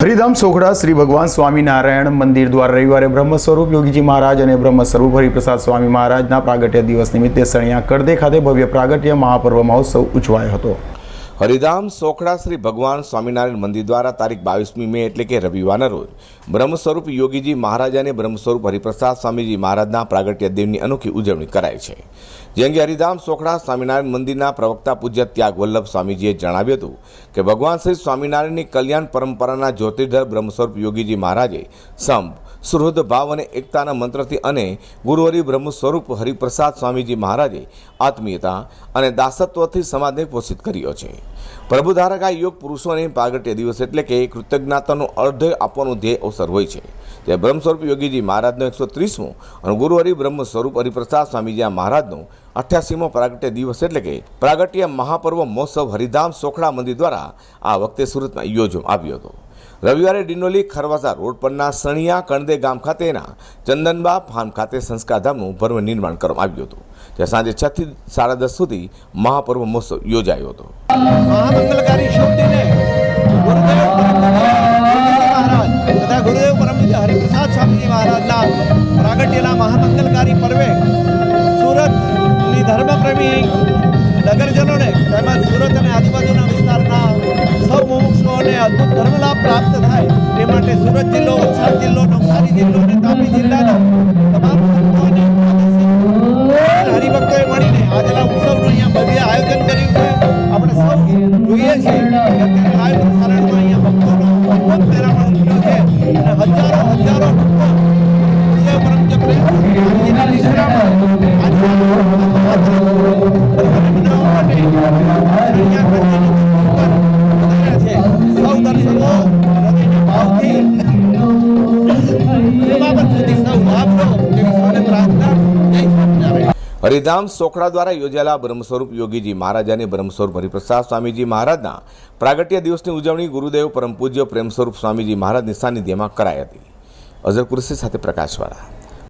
હરિધામ સોખડા શ્રી ભગવાન સ્વામિનારાયણ મંદિર દ્વારા રવિવારે બ્રહ્મ સ્વરૂપ યોગીજી મહારાજ અને બ્રહ્મ સ્વરૂપ હરિપ્રસાદ સ્વામી મહારાજના પ્રાગટ્ય દિવસ નિમિત્તે સણિયા કરદે ખાતે ભવ્ય પ્રાગટ્ય મહાપર્વ મહોત્સવ ઉજવાયો હતો. હરિધામ સોખડા શ્રી ભગવાન સ્વામિનારાયણ મંદિર દ્વારા તારીખ બાવીસમી મે એટલે કે રવિવારના રોજ બ્રહ્મ સ્વરૂપ યોગીજી મહારાજ અને બ્રહ્મ સ્વરૂપ હરિપ્રસાદ સ્વામીજી મહારાજના પ્રાગટ્ય દેવની અનોખી ઉજવણી કરાય છે. જે અંગે હરિધામ સોખડા સ્વામિનારાયણ મંદિરના પ્રવક્તા પૂજ્ય ત્યાગ વલ્લભ સ્વામીજીએ જણાવ્યું હતું કે ભગવાન શ્રી સ્વામિનારાયણની કલ્યાણ પરંપરાના જ્યોતિર્ધર બ્રહ્મસ્વરૂપ યોગીજી મહારાજે સંપ, સુહૃદ ભાવ અને એકતાના મંત્રથી અને ગુરુહરિ બ્રહ્મ સ્વરૂપ હરિપ્રસાદ સ્વામીજી મહારાજે આત્મીયતા અને દાસત્વથી સમાજને પોષિત કર્યો છે. પ્રભુધારક આ યોગ પુરુષોને પ્રાગટ્ય દિવસ એટલે કે કૃતજ્ઞતાનો અર્ધ આપવાનું ધ્યેય અવસર હોય છે. તે બ્રહ્મ સ્વરૂપ યોગીજી મહારાજનો એકસો ત્રીસમો અને ગુરુહરિ બ્રહ્મ સ્વરૂપ હરિપ્રસાદ સ્વામીજી મહારાજનો અઠ્યાસીમો પ્રાગટ્ય દિવસ એટલે કે પ્રાગટ્ય મહાપર્વ મહોત્સવ હરિધામ સોખડા મંદિર દ્વારા આ વખતે સુરતમાં યોજવામાં આવ્યો હતો. રવિવારે ડિંડોલી ખરવાસા રોડ પરના સણિયા કણદે ગામ ખાતેના ચંદનબા ફાર્મ ખાતે સંસ્કારધામનું પર્વ નિર્માણ કરવામાં આવ્યું હતું, જ્યાં સાંજે છ થી સાડા દસ સુધી મહાપર્વ મહોત્સવ યોજાયો હતો. મહામંગલકારી શક્તિને તથા મહારાજના પ્રાગટ્યના પર્વે સુરતની નગરજનોને સુરત અને આજુબાજુના વિસ્તારના અદ્ભુત ધર્મલાભ પ્રાપ્ત થાય તે માટે સુરત જિલ્લો, વલસાડ જિલ્લો, નવસારી જિલ્લો અને તાપી જિલ્લાના તમામ સંતોને હરિભક્તોએ મળીને આજના ઉત્સવનું અહીંયા ભવ્ય આયોજન કર્યું છે. આપણે સૌ જોઈએ છીએ કે લાઈવ પ્રસારણમાં અહીંયા ભક્તોનો અદ્ભુત મેળામણ થયો છે અને હજારો હજારો લોકો ગુરુદેવ હરિધામ સોખડા દ્વારા યોજાયેલા બ્રહ્મસ્વરૂપ યોગીજી મહારાજ અને બ્રહ્મસ્વરૂપ હરિપ્રસાદ સ્વામીજી મહારાજના પ્રાગટ્ય દિવસની ઉજવણી ગુરુદેવ પરમ પૂજ્ય પ્રેમ સ્વરૂપ સ્વામીજી મહારાજની સાનિધ્યમાં કરાઈ હતી. અઝર કુરશી સાથે પ્રકાશવાળા.